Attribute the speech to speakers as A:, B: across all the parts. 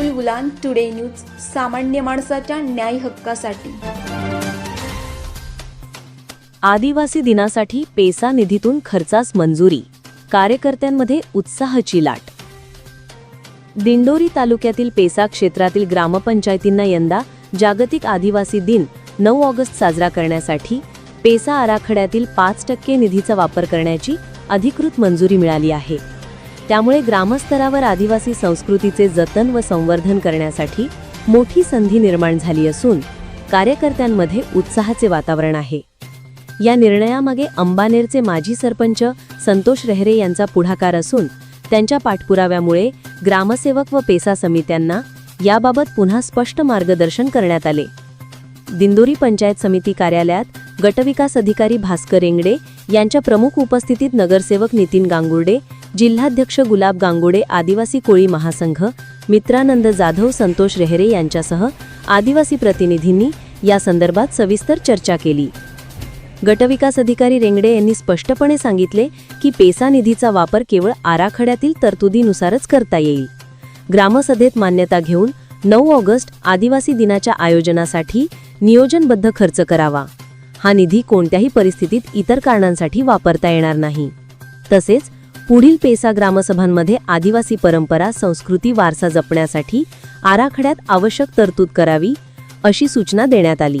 A: Ulgulan today news सामान्य माणसाच्या न्याय हक्कासाठी.
B: आदिवासी दिनासाठी पेसा निधीतून खर्चास मंजुरी कार्यकर्त्यांमध्ये उत्साहाची लाट. दिंडोरी तालुक्यातील पेसा क्षेत्रातील ग्रामपंचायतींना यंदा जागतिक आदिवासी दिन नऊ ऑगस्ट साजरा करण्यासाठी पेसा आराखड्यातील पाच टक्के निधीचा वापर करण्याची अधिकृत मंजुरी मिळाली आहे. त्यामुळे ग्रामस्तरावर आदिवासी संस्कृतीचे जतन व संवर्धन करण्यासाठी मोठी संधी निर्माण झाली असून कार्यकर्त्यांमध्ये उत्साहाचे वातावरण आहे. या निर्णयामागे अंबानेरचे माजी सरपंच संतोष रेहरे यांचा पुढाकार असून त्यांच्या पाठपुराव्यामुळे ग्रामसेवक व पेसा समित्यांना याबाबत पुन्हा स्पष्ट मार्गदर्शन करण्यात आले. दिंदोरी पंचायत समिती कार्यालयात गटविकास अधिकारी भास्कर रेंगडे यांच्या प्रमुख उपस्थितीत नगरसेवक नितीन गांगुर्डे जिल्हाध्यक्ष गुलाब गांगुडे आदिवासी कोळी महासंघ मित्रानंद जाधव संतोष रेहरे यांच्यासह आदिवासी प्रतिनिधींनी या संदर्भात सविस्तर चर्चा केली. गटविकास अधिकारी रेंगडे यांनी स्पष्टपणे सांगितले की पेसा निधीचा वापर केवळ आराखड्यातील तरतुदीनुसारच करता येईल. ग्रामसभेत मान्यता घेऊन नऊ ऑगस्ट आदिवासी दिनाच्या आयोजनासाठी नियोजनबद्ध खर्च करावा. हा निधी कोणत्याही परिस्थितीत इतर कारणांसाठी वापरता येणार नाही. तसेच पुढील पेसा ग्रामसभांमध्ये आदिवासी परंपरा संस्कृती वारसा जपण्यासाठी आराखड्यात आवश्यक तरतूद करावी अशी सूचना देण्यात आली.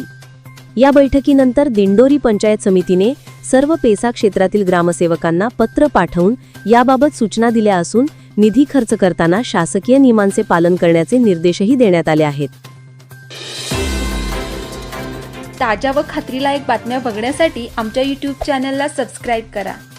B: या बैठकीनंतर दिंडोरी पंचायत समितीने सर्व पेसा क्षेत्रातील ग्रामसेवकांना पत्र पाठवून याबाबत सूचना दिल्या असून निधी खर्च करताना शासकीय नियमांचे पालन करण्याचे निर्देशही देण्यात आले आहेत.
A: ताज्या व खात्रीलायक बातम्या बघण्यासाठी आमच्या यूट्यूब चॅनलला सबस्क्राईब करा.